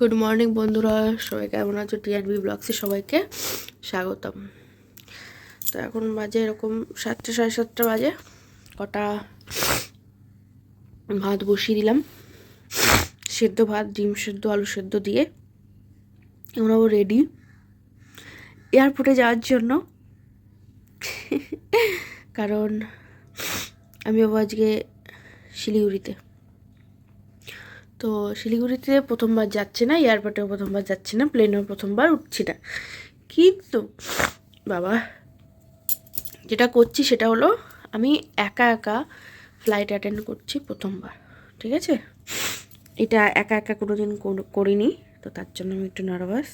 Good morning বন্ধুরা। সবাই কেমন আছো? টিআরবি ব্লগসে সবাইকে স্বাগতম। তো এখন বাজে এরকম সাতটা, সাড়ে সাতটা বাজে। কটা ভাত বসিয়ে দিলাম। সেদ্ধ ভাত, ডিম সেদ্ধ, আলু সেদ্ধ দিয়ে আমরাও রেডি এয়ারপোর্টে যাওয়ার জন্য। কারণ আমি আজকে শিলিগুড়িতে। তো শিলিগুড়িতে প্রথমবার যাচ্ছে না, এয়ারপোর্টেও প্রথমবার যাচ্ছে না, প্লেনেও প্রথমবার উঠছি না। কিন্তু, বাবা, যেটা করছি সেটা হলো, আমি একা একা ফ্লাইট অ্যাটেন্ড করছি প্রথমবার, ঠিক আছে? এটা একা একা কোনো দিন করিনি, তো তার জন্য আমি একটু নার্ভাস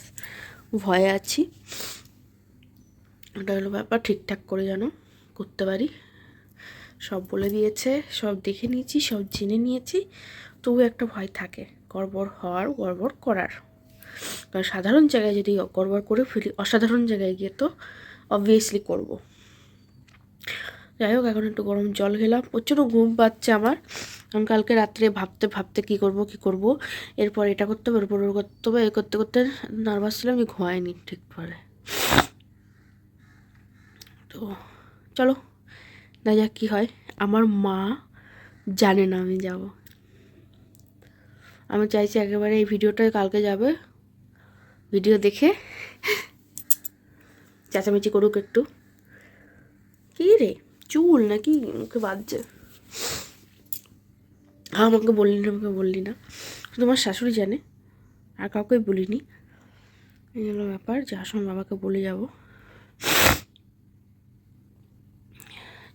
ভয়ে আছি। ওটা হলো ব্যাপার, ঠিকঠাক করে যেন করতে পারি। সব বলে দিয়েছে, সব দেখে নিয়েছি, সব জেনে নিয়েছি। তবু একটা ভয় থাকে, গড়বড় হওয়ার, গড়বড় করার। কারণ সাধারণ জায়গায় যদি গড়বড় করে ফেলি, অসাধারণ জায়গায় গিয়ে তো অবভিয়াসলি করব। যাই হোক এখন একটু গরম জল খেলাম। প্রচুর ঘুম পাচ্ছে আমার। কারণ কালকে রাত্রে ভাবতে ভাবতে কি করব কি করব? এরপর এটা করতে হবে, এরপর করতে হবে, এ করতে করতে নার্ভাস ছিলাম আমি ঘুমাইনি ঠিক করে তো চলো না যাক কী হয়। আমার মা জানে না আমি যাব। আমি চাইছি একেবারে এই ভিডিওটা কালকে যাবে। ভিডিও দেখে। চেঁচামেচি করুক একটু। কী রে? চুল নাকি মুখে বাজছে। হ্যাঁ আমাকে বললি না, আমাকে বললি না। তোমার শাশুড়ি জানে। আর কাউকে বলিনি। এই হলো ব্যাপার যাওয়ার সময় বাবাকে বলে যাব।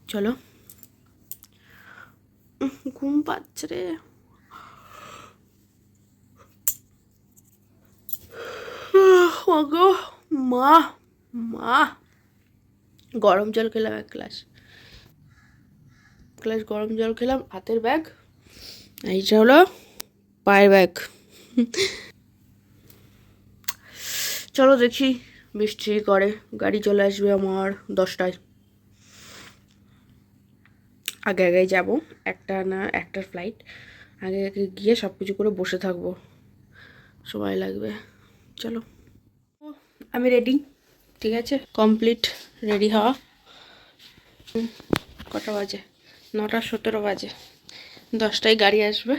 চলো। ঘুম পাচ্ছে রে। গো মা মা। গরম জল খেলাম এক গ্লাস। গ্লাস গরম জল খেলাম, হাতের ব্যাগ। এইটা হলো পায়ের ব্যাগ। চলো দেখি, বৃষ্টি করে। গাড়ি চলে আসবে আমার দশটায়। আগে আগে যাব, একটা না, একটার ফ্লাইট আগে আগে গিয়ে সব কিছু করে বসে থাকব। সময় লাগবে। চলো। আমি রেডি ঠিক আছে? কমপ্লিট রেডি হওয়া কটা বাজে? নটা সতেরো বাজে। দশটায় গাড়ি আসবে।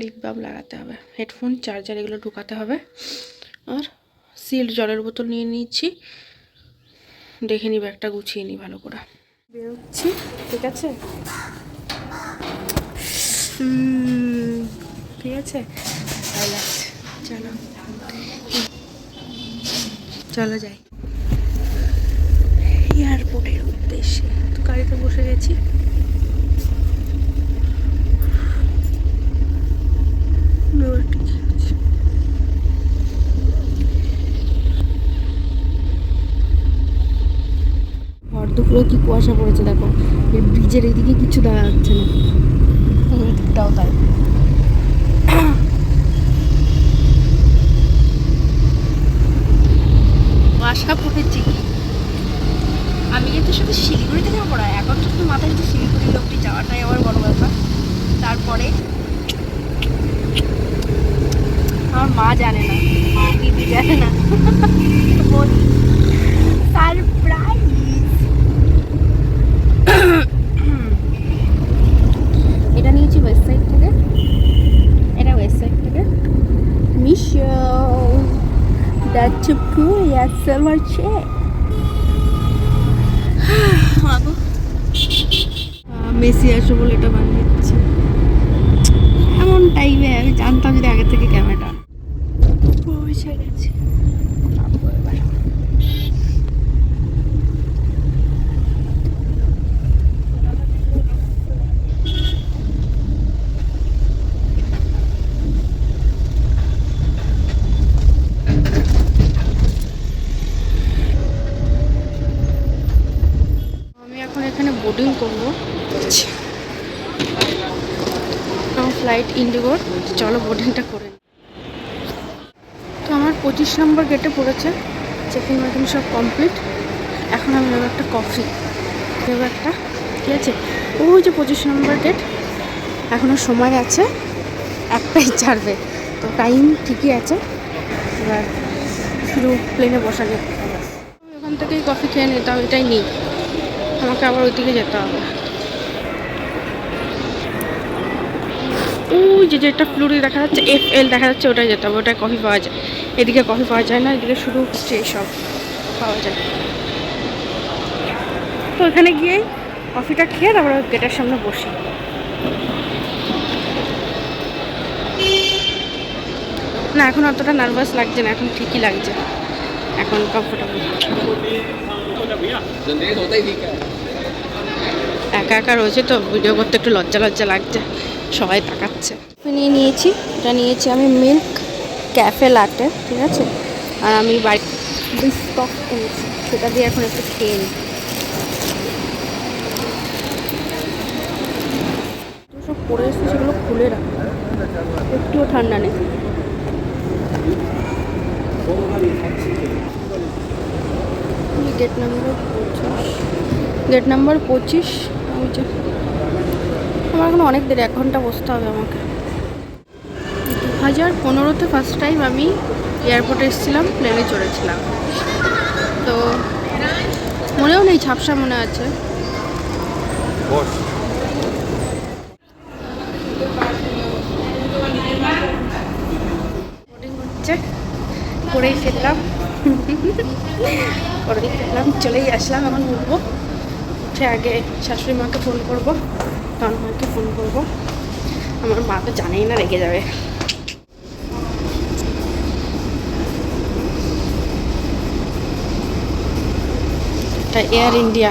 লিপ বাম লাগাতে হবে। হেডফোন চার্জার এগুলো ঢুকাতে হবে। আর সিল্ড জলের বোতল নিয়ে নিচ্ছি। দেখে নিই ব্যাগটা গুছিয়ে নিই ভালো করে। বেরোচ্ছি, ঠিক আছে? ঠিক আছে? লাগছে চলো। চলো যাই। এয়ারপোর্টের উদ্দেশ্যে। তো গাড়িতে বসে গেছি। দুপুরে কি কুয়াশা পড়েছে দেখো। এই ব্রিজের এইদিকে কিছু দেখা যাচ্ছে না। এদিকটাও তাই আশা পড়েছি কি আমি কিন্তু শুধু শিলিগুড়িতে যাব না এখন শুধু মাথায় শুধু শিলিগুড়ি অব্দি যাওয়াটাই আমার বড় ব্যাপার তারপরে আমার মা জানে না দিদি জানে না বলি সারপ্রাইজ এটা নিয়েছি ওয়েবসাইট থেকে এটা ওয়েবসাইট থেকে Meesho That's a Puglia silver check. Messi আসো বলে এটা বানিয়েছে। এমন টাইমে আমি জানতাম যদি আগে থেকে ক্যামেরা পৌঁছে গেছে আমি এখন এখানে বোর্ডিং করব আমার ফ্লাইট ইন্ডিগোর চলো বোর্ডিংটা করে। তো আমার পঁচিশ নম্বর গেটে পড়েছে। চেকিং ওয়েকিং সব কমপ্লিট এখন আমি নেব একটা কফি নেব একটা। ঠিক আছে? ওই যে পঁচিশ নম্বর গেট এখনও সময় আছে। একটাই ছাড়বে। তো টাইম ঠিকই আছে। এবার শুধু প্লেনে বসা যেতে ওখান থেকেই কফি খেয়ে নিতে হবে এটাই নিই। আমাকে আবার ওইদিকে যেতে হবে। ওই যে যেটা ফ্লুরি দেখা যাচ্ছে এফ এল দেখা যাচ্ছে, ওটাই যেতে হবে ওটাই কফি পাওয়া যায়। এদিকে কফি পাওয়া যায় না, এদিকে শুধু স্টে সব পাওয়া যায়। তো ওখানে গিয়ে কফিটা খেয়ে তারপরে গেটের সামনে বসি। না, এখন অতটা নার্ভাস লাগছে না, এখন ঠিকই লাগছে। এখন কমফোর্টেবল একা একা রয়েছে তো ভিডিও করতে একটু লজ্জা লজ্জা লাগছে, সবাই তাকাচ্ছে। নিয়ে নিয়েছি, এটা নিয়েছি আমি মিল্ক ক্যাফে লাটে ঠিক আছে? আর আমি বাড়ি সেটা দিয়ে এখন একটু খেয়ে নিই। সব এসেছে, সেগুলো খুলে রাখ। একটুও ঠান্ডা নেই। গেট নাম্বার পঁচিশ। গেট নাম্বার পঁচিশ। যে আমার এখন অনেক দেরি, এক ঘণ্টা বসতে হবে আমাকে। দু হাজার পনেরোতে ফার্স্ট টাইম আমি এয়ারপোর্টে এসেছিলাম প্লেনে চড়েছিলাম। তো মনেও নেই, ঝাপসা মনে আছে। করেই ফেললাম। করেই ফেললাম, চলেই আসলাম, এখন উঠবো। উঠে আগে শাশুড়ি মাকে ফোন করব করব মাকে ফোন করব। আমার মা তো জানেই না রেগে যাবে। এটা এয়ার ইন্ডিয়া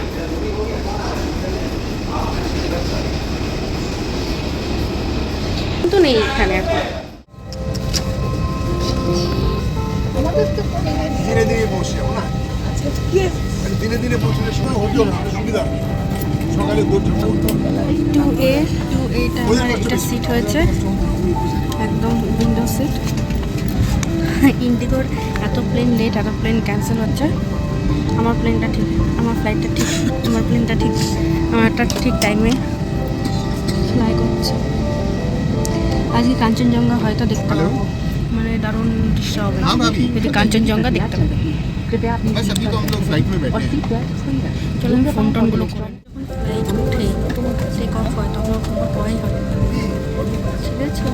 কিন্তু নেই এখানে এখন। ধীরে ধীরে বসে না দিনে দিনে পৌঁছলে সময় হতো না সুবিধা। সকালে টু এ টু এইটা আমার একটা সিট হয়েছে। একদম উইন্ডো সিট ইন্ডিগোর এত প্লেন লেট এত প্লেন ক্যান্সেল হচ্ছে। আমার প্লেনটা ঠিক আমার ফ্লাইটটা ঠিক আমার প্লেনটা ঠিক আমারটা ঠিক টাইমে ফ্লাই করছে। আজকে কাঞ্চনজঙ্ঘা হয়তো দেখতে পাবো। মানে দারুণ দৃশ্য হবে। হ্যাঁ। যদি কাঞ্চনজঙ্ঘা দেখতে পাবো। बस अभी तो हम लोग फ्लाइट में बैठे हैं চলুন ফোন টোনগুলো করে যখন ফ্লাইট উঠে টেক অফ হয় তখন কোনো ভয় হয় ঠিক আছে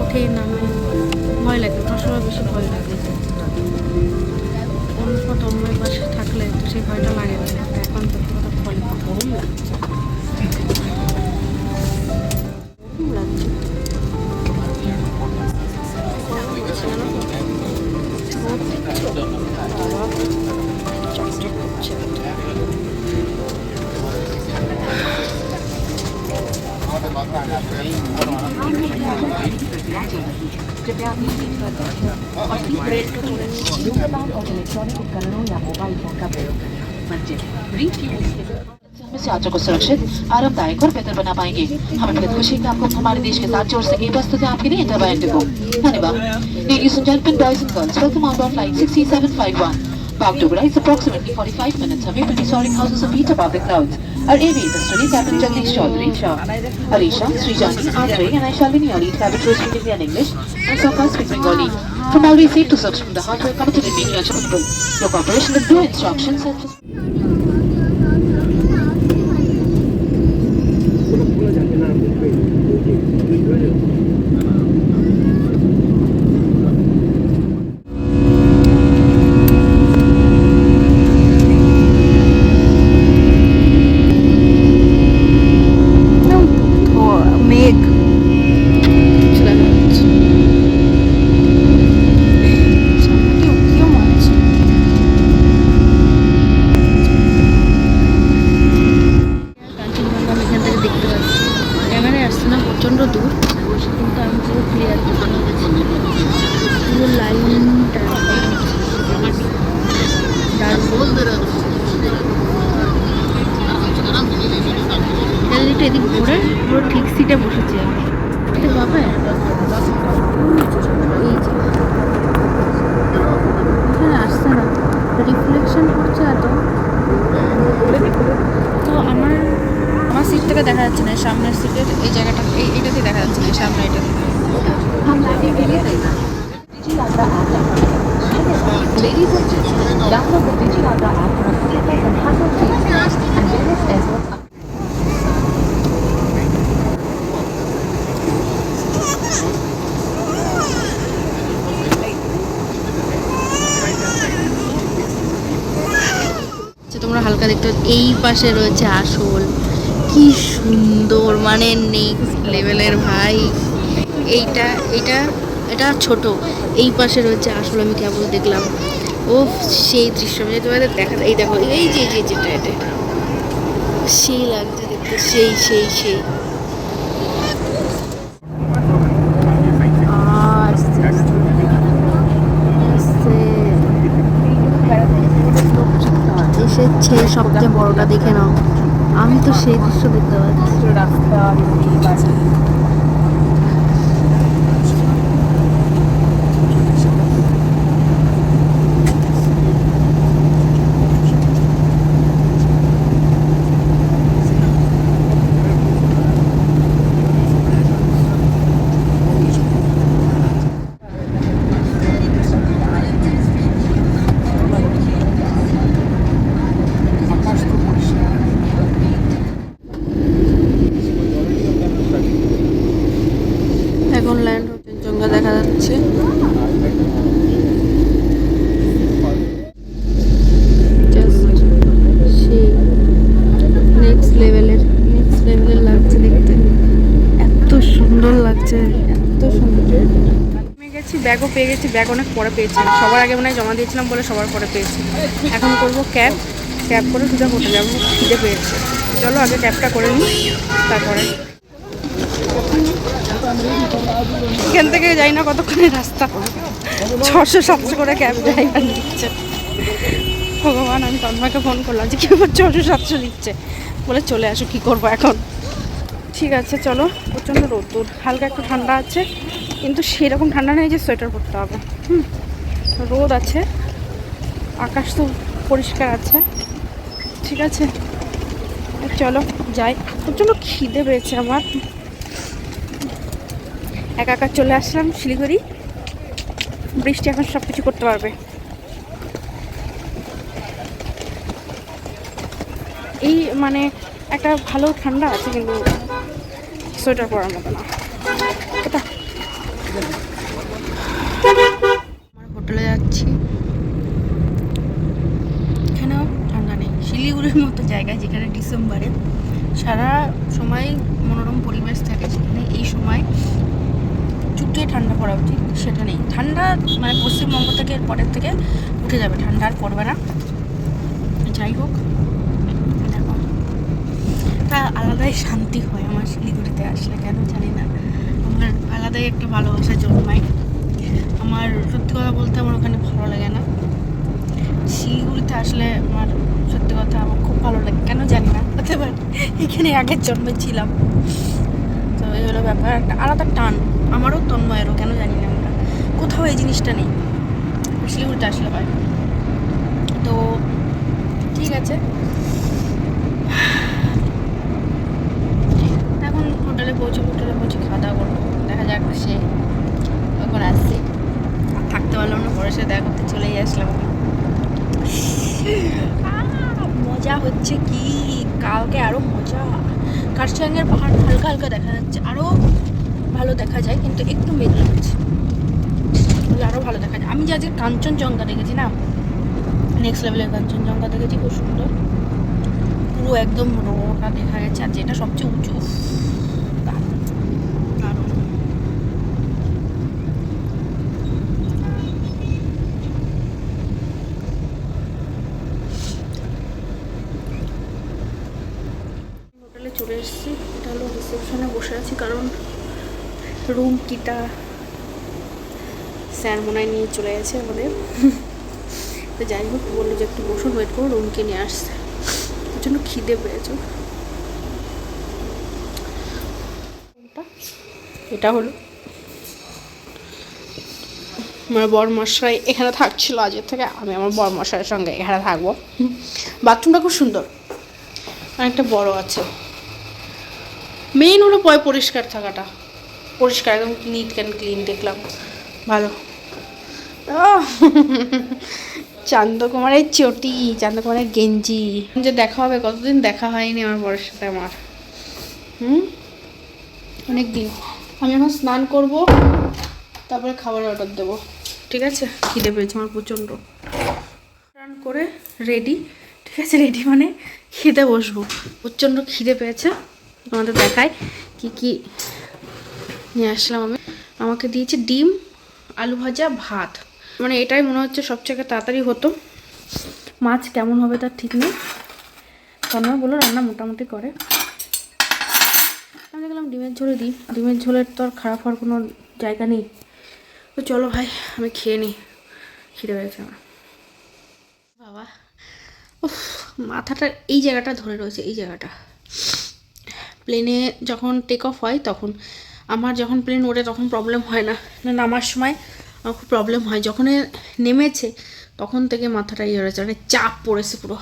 উঠে নামে ভয় লাগে ওঠার সময় বেশি ভয় লাগে অন্য তন্ময় পাশে থাকলে তো সেই ভয়টা লাগে না তো এখন তো কথা ফলে গরম লাগছে গরম লাগছে গরম লাগছে कृपया उपकरणों या मोबाइल फ़ोन का प्रयोग करें से यात्रा को सुरक्षित आरामदायक और बेहतर बना पाएँगे हमें बहुत खुशी है आपको हमारे देश के साथ जोड़ सके प्रस्तुत है आपके लिए इंटरबायोटिक को धन्यवाद Ladies and gentlemen, boys and girls, welcome on board flight 6751. Bagdogra is approximately 45 minutes away from the soaring houses of feet above the clouds. Our aviators today, Captain Jagdish Chaudhary, Shah, Srijani, Andre, and I shall be your lead cabin crew speak Hindi English, and so far speak Bengali. From always safe to search from the heart, we committed to being your. Your cooperation with due instructions and আসছে না reflection করছে এত তো আমার আমার seat থেকে দেখা যাচ্ছে না সামনের সিটের এই জায়গাটা এই এটাতে দেখা যাচ্ছে না সামনে এটা Ladies and gentlemen, download the DigiLabra app from Apple Android and various as well. দেখতে এই পাশে রয়েছে আসল। কি সুন্দর মানে নেক্সট লেভেলের ভাই। এইটা, এটা এটা ছোট। এই পাশে রয়েছে আসল, আমি কেবল দেখলাম। ও সেই দৃশ্য মানে তোমাদের দেখা এই দেখো, এই যে যেটা এটা। সেই লাগছে দেখতে, সেই সেই সেই আসছে, আসছে। সবচেয়ে বড়টা দেখে নাও আমি তো সেই দৃশ্য দেখতে পাচ্ছি তো পরিষ্কার এখন ল্যান্ড হচ্ছে জঙ্গা দেখা যাচ্ছে Just সেই নেক্সট লেভেলের নেক্সট লেভেলের লাগছে দেখতে এত সুন্দর লাগছে এত সুন্দর পেয়ে গেছি ব্যাগও পেয়ে গেছি ব্যাগ অনেক পরে পেয়েছি সবার আগে মনে জমা দিয়েছিলাম বলে সবার পরে পেয়েছি। এখন করব ক্যাব ক্যাব করে সোজা হোটেলে যাব? খিদে পেয়েছে। চলো আগে ক্যাবটা করে নিই, তারপরে। এখান থেকে যাই না কতক্ষণের রাস্তা ছশো সাতশো করে ক্যাব ড্রাইভার নিচ্ছে। ভগবান, আমি তন্ময়কে ফোন করলাম যে, কি ছশো সাতশো নিচ্ছে। বলে, চলে আসো, কি করব এখন? ঠিক আছে, চলো। প্রচণ্ড রোদ্দুর হালকা একটু ঠান্ডা আছে। কিন্তু সেরকম ঠান্ডা নেই যে সোয়েটার পরতে হবে। হুম, রোদ আছে, আকাশ তো পরিষ্কার আছে। ঠিক আছে, চলো যাই। প্রচণ্ড খিদে পেয়েছে আমার। একা একা চলে আসলাম শিলিগুড়ি। বৃষ্টি এখন সব কিছু করতে পারবে। এই মানে একটা ভালো ঠান্ডা আছে কিন্তু সোয়েটার পরার মতো না এটা আমার হোটেলে যাচ্ছি এখানেও ঠান্ডা নেই শিলিগুড়ির মতো জায়গায় যেখানে ডিসেম্বরে সারা সময় মনোরম পরিবেশ থাকে সেখানে, এই সময় চুটিয়ে ঠান্ডা পড়া উচিত, সেটা নেই। ঠান্ডা মানে পশ্চিমবঙ্গ থেকে পরের থেকে উঠে যাবে, ঠান্ডা আর পড়বে না। যাই হোক, দেখো। একটা আলাদাই শান্তি হয় আমার শিলিগুড়িতে আসলে, কেন জানি না। আমার আলাদাই একটা ভালোবাসা জন্মায়। আমার সত্যি কথা বলতে আমার ওখানে ভালো লাগে না। শিলিগুড়িতে আসলে আমার সত্যি কথা আমার খুব ভালো লাগে। কেন জানি না হতে পারে এখানে আগের জন্মে ছিলাম তো এই হলো ব্যাপার। একটা আলাদা টান, আমারও তন্ময়েরও, কেন জানি না আমরা। কোথাও এই জিনিসটা নেই শিলিগুড়িতে আসলে হয়। তো ঠিক আছে। এখন হোটেলে পৌঁছে হোটেলে পৌঁছে খাওয়া দাওয়া করব। দেখা যাক সে এখন আসছে। থাকতে পারলাম না, পরে সে দেখা করতে চলেই আসলাম। মজা হচ্ছে কি? কালকে আরও মজা। কার্শিয়াংয়ের পাহাড় হালকা হালকা দেখা যাচ্ছে। আরও ভালো দেখা যায়, কিন্তু একটু মেঘলা হচ্ছে তাহলে আরও ভালো দেখা যায়। আমি যে আজকে কাঞ্চনজঙ্ঘা দেখেছি না? নেক্সট লেভেলের কাঞ্চনজঙ্ঘা দেখেছি, খুব সুন্দর। পুরো একদম রোটা দেখা গেছে আর যেটা সবচেয়ে উঁচু উফ, দারুণ, দারুণ। হোটেলে চলে এসেছি এটা হলো রিসেপশনে বসে আছি কারণ রুম কিটা স্যার মনে নিয়ে চলে গেছে আমাদের। তো যাই হোক, বলল যে একটু বসুন ওয়েট করো রুমকে নিয়ে আসছে। ওর জন্য খিদে পেয়েছে। এটা হলো। আমার বর মশাই এখানে থাকছিল আজের থেকে, আমি আমার বর মশাইয়ের সঙ্গে এখানে থাকব। বাথরুমটা খুব সুন্দর। অনেকটা বড় আছে। মেইন হলো পয় পরিষ্কার থাকাটা। পরিষ্কার একদম নিট অ্যান্ড ক্লিন দেখলাম। ভালো! চান্দকুমারের চটি চান্দকুমারের গেঞ্জি। যে দেখা হবে কতদিন দেখা হয়নি আমার বরের সাথে আমার। হুম? অনেক দিন আমি এখন স্নান করব তারপরে খাবার অর্ডার দেবো। ঠিক আছে? খিদে পেয়েছে আমার প্রচণ্ড। স্নান করে রেডি ঠিক আছে রেডি মানে খেতে বসবো। প্রচণ্ড খিদে পেয়েছে। তোমাদের দেখায় কি কি নিয়ে আসলাম আমি। আমাকে দিয়েছে ডিম, আলু ভাজা, ভাত। মানে এটাই মনে হচ্ছে সবথেকে তাড়াতাড়ি হতো। মাছ কেমন হবে তার ঠিক নেই। তন্ময় বলল, রান্না মোটামুটি করে। আমি দেখলাম ডিমের ঝোলে দিই। ডিমের ঝোলের তো আর খারাপ হওয়ার কোনো জায়গা নেই। তো চলো ভাই, আমি খেয়ে নিই। খিদে পেয়েছে আমার। বাবা, উফ, মাথাটা এই জায়গাটা ধরে রয়েছে, এই জায়গাটা। প্লেনে যখন টেক অফ হয়, তখন আমার যখন প্লেন ওঠে তখন প্রবলেম হয় না। নামার সময়, আমার খুব প্রবলেম হয়। যখন নেমেছে, তখন থেকে মাথাটা ইয়ে হয়েছে মানে চাপ পড়েছে পুরো।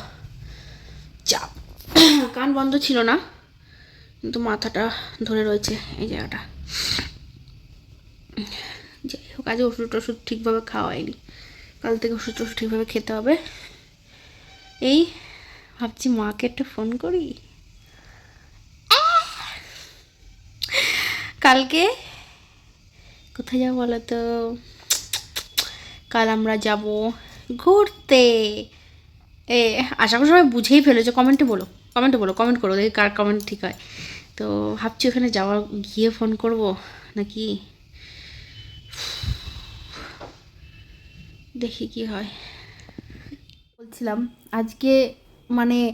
চাপ। কান বন্ধ ছিল না, কিন্তু মাথাটা ধরে রয়েছে এই জায়গাটা। যাই হোক আজ ওষুধ টষুধ ঠিকভাবে খাওয়া হয়নি। কাল থেকে ওষুধ টষুধ ঠিকভাবে খেতে হবে। এই, ভাবছি মাকে একটা ফোন করি। কালকে? কোথায় যাব বলো তো কাল আমরা যাব ঘুরতে। এ, আশা করি সবাই বুঝেই ফেলেছো। কমেন্টে বলো। কমেন্টে বলো। কমেন্ট করো, দেখি কার কমেন্ট ঠিক হয়। তো ভাবছি ওখানে যাওয়ার, গিয়ে ফোন করব নাকি? দেখি কি হয়। বলছিলাম, আজকে মানে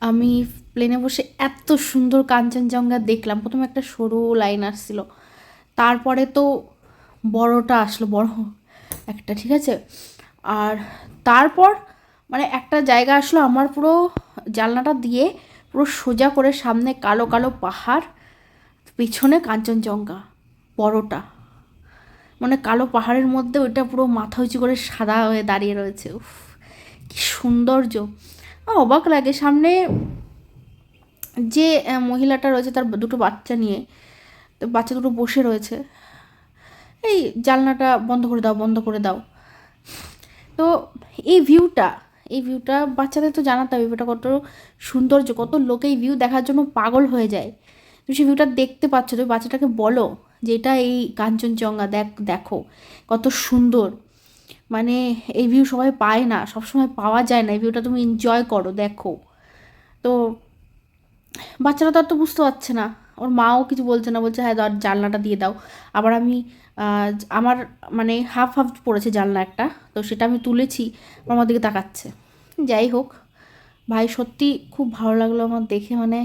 আমি প্লেনে বসে এত সুন্দর কাঞ্চনজঙ্ঘা দেখলাম। প্রথমে একটা সরু লাইন আসছিল। তারপরে তো বড়টা আসলো, বড় একটা, ঠিক আছে? আর তারপর মানে একটা জায়গা আসলো আমার পুরো জানলাটা দিয়ে পুরো সোজা করে সামনে কালো কালো পাহাড়, পিছনে কাঞ্চনজঙ্ঘা, বড়টা। মানে কালো পাহাড়ের মধ্যে ওইটা পুরো মাথা উঁচু করে সাদা হয়ে দাঁড়িয়ে রয়েছে। উফ, কি সৌন্দর্য। অবাক লাগে। সামনে যে মহিলাটা রয়েছে তার দুটো বাচ্চা নিয়ে, তো বাচ্চা দুটো বসে রয়েছে। এই জানলাটা বন্ধ করে দাও, বন্ধ করে দাও। তো এই ভিউটা এই ভিউটা বাচ্চাদের তো জানাতে হবে ভিউটা কত সৌন্দর্য, কত লোকে এই ভিউ দেখার জন্য পাগল হয়ে যায়। তুমি সেই ভিউটা দেখতে পাচ্ছ, তুমি বাচ্চাটাকে বলো যে, এটা এই কাঞ্চনজঙ্ঘা, দেখ, দেখো, কত সুন্দর। মানে এই ভিউ সবাই পায় না, সবসময় পাওয়া যায় না, এই ভিউটা তুমি এনজয় করো, দেখো। তো বাচ্চারা তো আর তো বুঝতে পারছে না, ওর মাও কিছু বলছে না, বলছে হ্যাঁ দাও জানলাটা দিয়ে দাও। আবার আমি আমার মানে হাফ হাফ পড়েছে জানলা একটা, তো সেটা আমি তুলেছি, আমার দিকে তাকাচ্ছে। যাই হোক, ভাই সত্যি খুব ভালো লাগল আমার দেখে মানে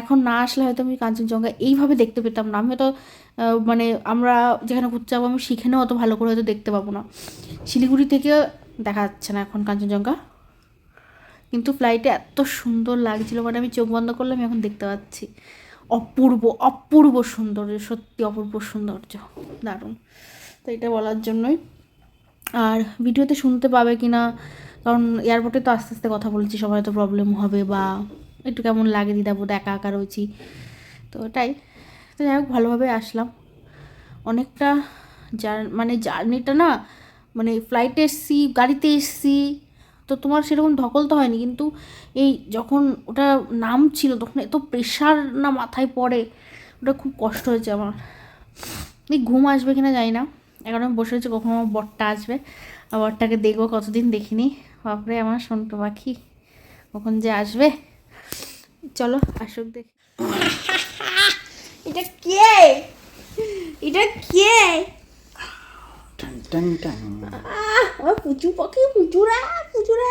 এখন না আসলে হয়তো আমি কাঞ্চনজঙ্ঘা এইভাবে দেখতে পেতাম না। আমি হয়তো মানে আমরা যেখানে ঘুরতে যাব আমি সেখানেও অত ভালো করে হয়তো দেখতে পাবো না। শিলিগুড়ি থেকে দেখা যাচ্ছে না এখন কাঞ্চনজঙ্ঘা। কিন্তু ফ্লাইটে এত সুন্দর লাগছিল মানে আমি চোখ বন্ধ করলে আমি এখন দেখতে পাচ্ছি। অপূর্ব অপূর্ব সৌন্দর্য, সত্যি অপূর্ব সৌন্দর্য। দারুণ। তো এটা বলার জন্যই। আর ভিডিওতে শুনতে পাবে কি না কারণ এয়ারপোর্টে তো আস্তে আস্তে কথা বলছি, সবাই তো প্রবলেম হবে বা একটু কেমন লাগে দিদাবোধ একা একা রয়েছি। তো ওটাই। তো যাই হোক, ভালোভাবে আসলাম। অনেকটা জার মানে জার্নিটা না মানে ফ্লাইটে এসছি, গাড়িতে এসছি, তো তোমার সেরকম ধকল তো হয়নি, কিন্তু এই যখন ওটা নাম ছিল তখন এত প্রেশার না মাথায় পড়ে, ওটা খুব কষ্ট হয়েছে আমার। এই ঘুম আসবে কিনা জানি না। এখন আমি বসে রয়েছি, কখন আমার বরটা আসবে। বরটাকে দেখব, কতদিন দেখিনি। বাপরে, আমার সন্টু পাখি। কখন যে আসবে? চলো আসুক দেখি। এটা কে? এটা কে? টাং টাং টাং আহ, আমার পুচু পাখি পুচুরা পুচুরা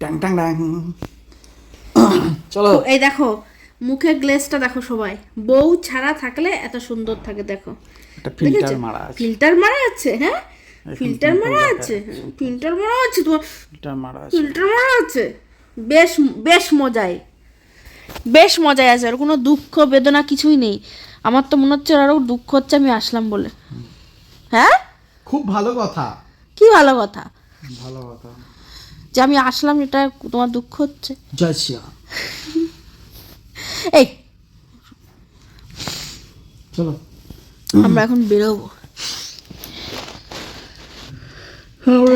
টাং টাং টাং চলো। এই দেখো মুখে গ্লেসটা দেখো সবাই। বউ ছাড়া থাকলে এত সুন্দর থাকে দেখো। একটা ফিল্টার মারা আছে। ফিল্টার মারা আছে হ্যাঁ? ফিল্টার মারা আছে ফিল্টার মারা আছে তোমার। ফিল্টার মারা আছে। ফিল্টার মারা আছে। বেশ বেশ মজায় বেশ মজায় আছে আর কোনো দুঃখ বেদনা কিছুই নেই। আমার তো মনে হচ্ছে আরও দুঃখ হচ্ছে আমি আসলাম বলে। হ্যাঁ? খুব ভালো কথা। কি ভালো কথা? ভালো কথা। যে আমি আসলাম এটা তোমার দুঃখ হচ্ছে? জয় শ্রীরাম এই। চলো। আমরা এখন বেরোবো।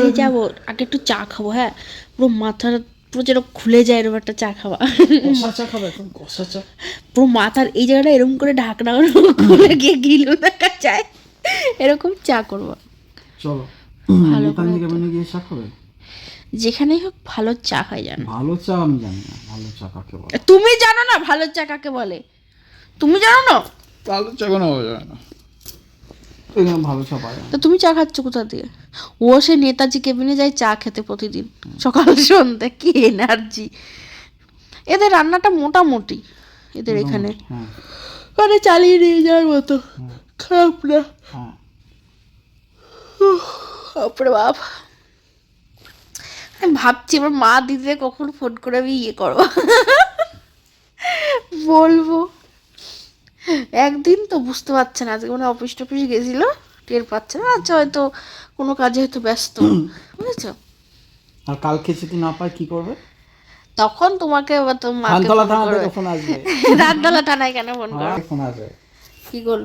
এই যাব আগে একটু চা খাব হ্যাঁ? পুরো মাথার পুরো যেরকম খুলে যায় এরকম একটা চা খাওয়া। চা খাবে এখন? কষা চা? পুরো মাথার এই জায়গাটা এরকম করে ঢাকনা খুলে গিয়ে গিলু দেখা যায়। এরকম চা করব। চলো। ভালো গিয়ে চা খাবে? যেখানেই হোক ভালো চা খাই জানো ভালো চা আমি জানি না ভালো চা কাকে বলে? তুমি জানো না ভালো চা কাকে বলে? তুমি জানো না? ভালো চা কোনো যায় না। এখানে ভালো চা পাওয়া যায় না। তো তুমি চা খাচ্ছ কোথা দিয়ে ও সে নেতাজি কেবিনে যায় চা খেতে প্রতিদিন সকাল সন্ধ্যে কি এনার্জি এদের রান্নাটা মোটামুটি এদের এখানে। হ্যাঁ। মানে চালিয়ে নিয়ে যাওয়ার মতো খারাপ না। হ্যাঁ। বাপরে বাপ। আমি ভাবছি আমার মা দিদিদের কখন ফোন করে আমি ইয়ে করব। বলব। একদিন তো বুঝতে পারছে না আজকে মানে অফিস টফিস গেছিল টের পাচ্ছে না আচ্ছা হয়তো কোনো কাজে হয়তো ব্যস্ত বুঝেছ? আর কালকে যদি না পাই কি করবে? তখন তোমাকে বা মাকে ধানতলা ফোন আসবে। রাতবেলা থানায় কেন ফোন করবে? হ্যাঁ ফোন আসবে। কি করে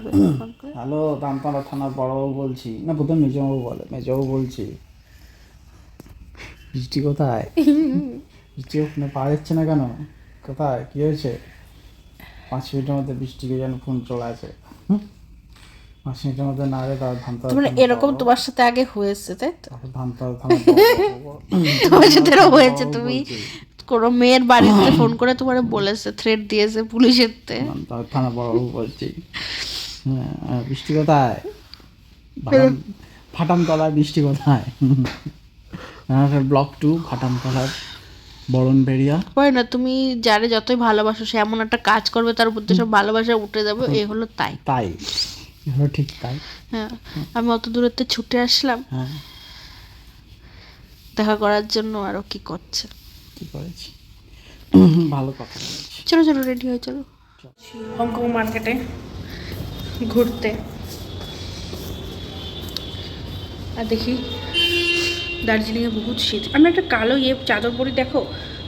হ্যালো ধানতলা থানার বড়বাবু বলছি। না প্রথম মেজবাবু বলে মেজবাবু বলছি। বৃষ্টি কোথায়? বৃষ্টি ওখানে পাওয়া যাচ্ছে না কেন? কোথায়? কি হয়েছে? পাঁচ মিনিটের মধ্যে বৃষ্টিকে যেন ফোন চলে আসে। পাঁচ মিনিটের মধ্যে না রে তার ধানতলা মানে এরকম তোমার সাথে আগে হয়েছে তাই তো? বড়বাবু তোমার সাথে হয়েছে তুমি। কোনো মেয়ের বাড়িতে ফোন করে তোমার বলেছে থ্রেট দিয়েছে পুলিশের তে থানা বড়বাবু বলছি। হ্যাঁ, বৃষ্টি কোথায়? ফাটাম- ফাটামতলায় বৃষ্টি কোথায়? হ্যাঁ ব্লক টু ফাটামতলার বরণ বেরিয়া হয় না তুমি যারে যতই ভালোবাসো সে এমন একটা কাজ করবে তার উপর দিয়ে সব ভালোবাসা উঠে যাবে এ হলো তাই। তাই। হলো ঠিক তাই। হ্যাঁ আমি অত দূরত্বে ছুটে আসলাম। হ্যাঁ। দেখা করার জন্য আরও কি করছে? কি করেছি? ভালো কথা চলো চলো রেডি হয়ে চলো। হংকং মার্কেটে ঘুরতে। আর দেখি দার্জিলিংয়ে বহুত শীত। আমি একটা কালো ইয়ে চাদর পরি, দেখো,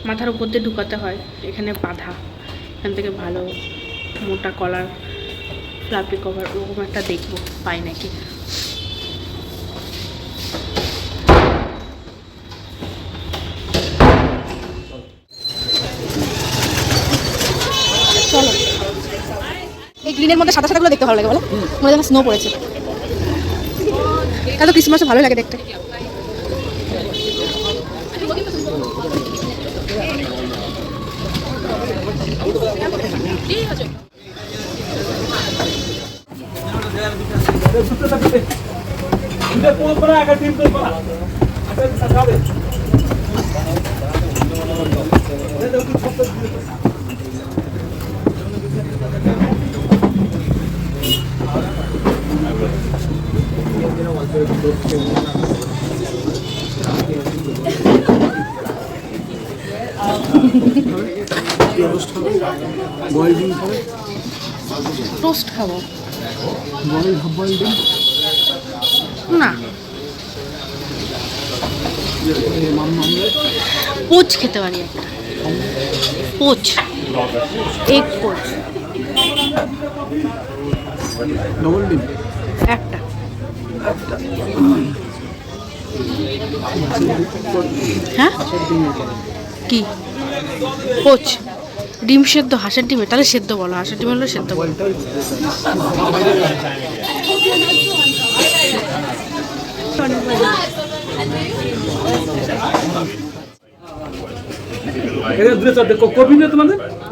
মাথার উপর দিয়ে ঢুকাতে হয়। এখানে বাঁধা। এখান থেকে ভালো, মোটা কলার, ফ্লাপি কভার, ওরকম একটা দেখব, পাই নাকি। চলো। এই গ্রিনের মধ্যে সাদা সাদাগুলো দেখতে ভালো লাগে বলো? মনে স্নো পড়েছে। তাহলে ক্রিসমাসে ভালো লাগে দেখতে। ए हजुर இந்த போப்பரா கட்டி போப்பரா அதான் சாதாவே இந்த போப்பரா Thank you. টোস্ট খাব? না। পোচ খেতে পারি একটা। পোচ। Egg poach. ডবল ডিম? একটা। হ্যাঁ? কি? পোচ। ডিম সেদ্ধ হাঁসের ডিমে তাহলে সেদ্ধ বলো হাঁসের ডিম হলো সেদ্ধ বলো।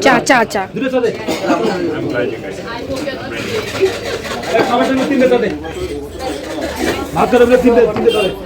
চা চা চা। ভাত করে তিনটে তিনটে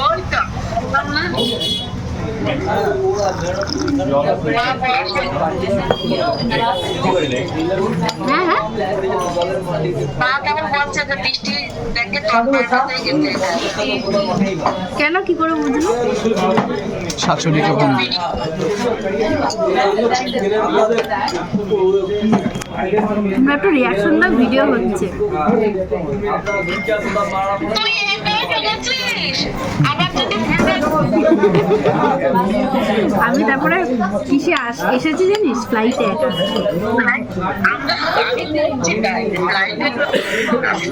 ওই যাও এই হ্যাঁ হ্যাঁ কেন কি করে বুঝলো? আমরা একটা রিয়াকশন না ভিডিও হচ্ছে। আমি তারপরে কিসে আস এসেছি জানিস? ফ্লাইটে একা আমি